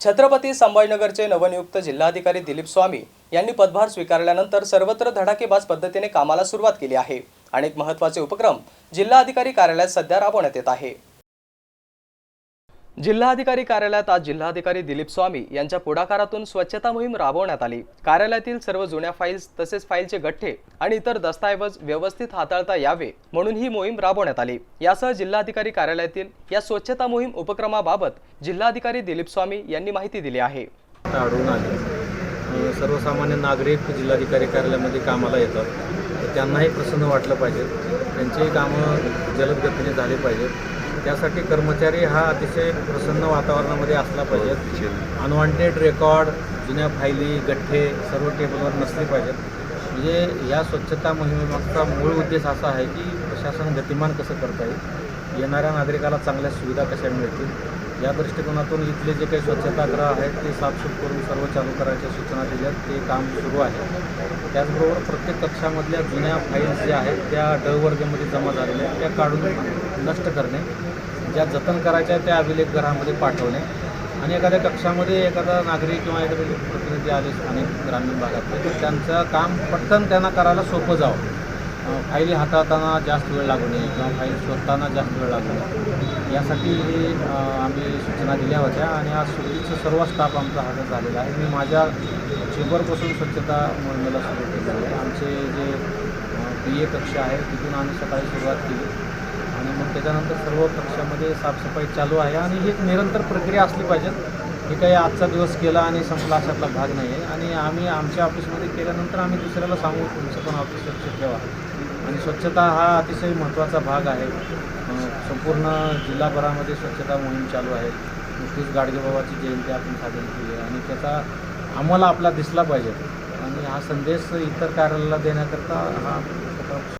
छत्रपती संभाजीनगरचे नवनियुक्त जिल्हाधिकारी दिलीप स्वामी यांनी पदभार स्वीकारल्यानंतर सर्वत्र धडाकेबाज पद्धतीने कामाला सुरुवात केली आहे. अनेक महत्त्वाचे उपक्रम जिल्हाधिकारी कार्यालयात सध्या राबवण्यात येत आहे. जिल्हाधिकारी कार्यालयात आज जिल्हाधिकारी दिलीप स्वामी यांच्या पुढाकारातून स्वच्छता मोहीम राबवण्यात आली. कार्यालयातील सर्व जुन्या फाईल्स तसेच फाईलचे गठ्ठे आणि इतर दस्तऐवज व्यवस्थित हाताळता यावे म्हणून ही मोहीम राबवण्यात आली. यासह जिल्हाधिकारी कार्यालयातील या स्वच्छता मोहीम उपक्रमाबाबत जिल्हाधिकारी दिलीप स्वामी यांनी माहिती दिली आहे. सर्वसामान्य नागरिक जिल्हाधिकारी कार्यालयामध्ये कामाला येतात. त्यांनाही प्रसन्न वाटलं पाहिजे. त्यांचेही कामं जलद गतीने झाले पाहिजेत. त्यासाठी कर्मचारी हा अतिशय प्रसन्न वातावरणामध्ये असला पाहिजे. अनवॉन्टेड रेकॉर्ड जुन्या फायली गठ्ठे सर्व टेबलवर नसले पाहिजेत. म्हणजे या स्वच्छता मोहिमेमागचा मूळ उद्देश असा आहे की प्रशासन गतिमान कसं करता येईल? येणाऱ्या नागरिकाला चांगल्या सुविधा कशा मिळतील? या दृष्टिकोनातून इथले जे काही स्वच्छतागृह आहेत ते साफसूफ करून सर्व चालू करायच्या सूचना दिल्या ते काम सुरू आहे. त्याचबरोबर प्रत्येक कक्षामधल्या जुन्या फाईल्स ज्या आहेत त्या डळवर्गेमध्ये जमा झालेल्या आहेत. त्या काढून नष्ट करणे ज्या जतन करायच्या त्या अभिलेख ग्रहामध्ये पाठवणे आणि एखाद्या कक्षामध्ये एखादा नागरिक किंवा एखादे प्रतिनिधी आले अनेक ग्रामीण भागातले तर त्यांचं काम पटकन त्यांना करायला सोपं जावं. फाईली हाताळताना जास्त वेळ लागू नये किंवा फाईल शोधताना जास्त वेळ लागू नये. यासाठी हे आम्ही सूचना दिल्या होत्या आणि आज सुट्टीचं सर्व स्टाफ आमचा हजर झालेला आहे. मी माझ्या चेंबरपासून स्वच्छता मोहिमेला सुरू केलेली आहे. आमचे जे बी ए कक्ष आहे तिथून आम्ही सकाळी सुरुवात केली. आणि मग त्याच्यानंतर सर्व कक्षामध्ये साफसफाई चालू आहे. आणि ही एक निरंतर प्रक्रिया असली पाहिजेत. हे काही आजचा दिवस केला आणि संपला अशातला भाग नाही आहे आणि आम्ही आमच्या ऑफिसमध्ये केल्यानंतर आम्ही दुसऱ्याला सांगू तुमचं पण ऑफिस स्वच्छ ठेवा. आणि स्वच्छता हा अतिशय महत्त्वाचा भाग आहे. संपूर्ण जिल्हाभरामध्ये स्वच्छता मोहीम चालू आहे. नुकतीच गाडगेबाबाची जयंती आपण साजरी केली आहे. आणि त्याचा आम्हाला आपला दिसला पाहिजे. आणि हा संदेश इतर कार्यालयाला देण्याकरता हा